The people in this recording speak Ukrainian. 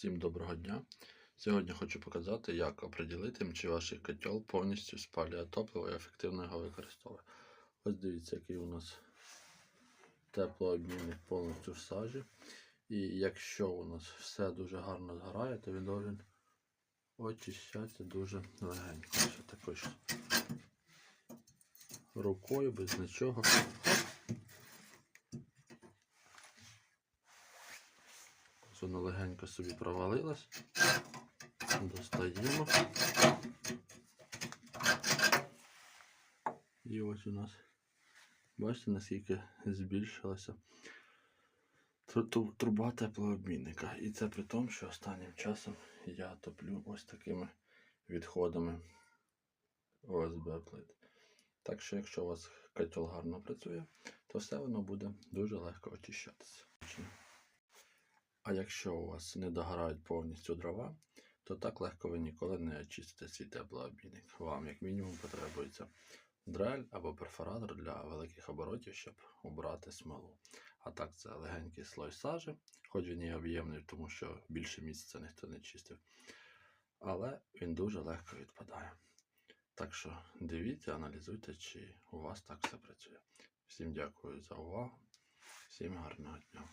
Всім доброго дня. Сьогодні хочу показати, як оприділити, чи ваш котел повністю спалює топливо і ефективно його використовує. Ось дивіться, який у нас теплообмінник повністю в сажі. І якщо у нас все дуже гарно згорає, то він должен очищатися дуже легенько. Ось також рукою, без нічого. Воно легенько собі провалилось. Достаємо. І ось у нас, бачите, наскільки збільшилася тру- тру- труба теплообмінника. І це при тому, що останнім часом я топлю ось такими відходами ОСБ плит. Так що, якщо у вас котел гарно працює, то все воно буде дуже легко очищатися. А якщо у вас не догорають повністю дрова, то так легко ви ніколи не очистите свій теплообмінник. Вам, як мінімум, потребується дрель або перфоратор для великих оборотів, щоб убрати смолу. А так це легенький слой сажі, хоч він і об'ємний, тому що більше місяця ніхто не чистив. Але він дуже легко відпадає. Так що дивіться, аналізуйте, чи у вас так все працює. Всім дякую за увагу, всім гарного дня.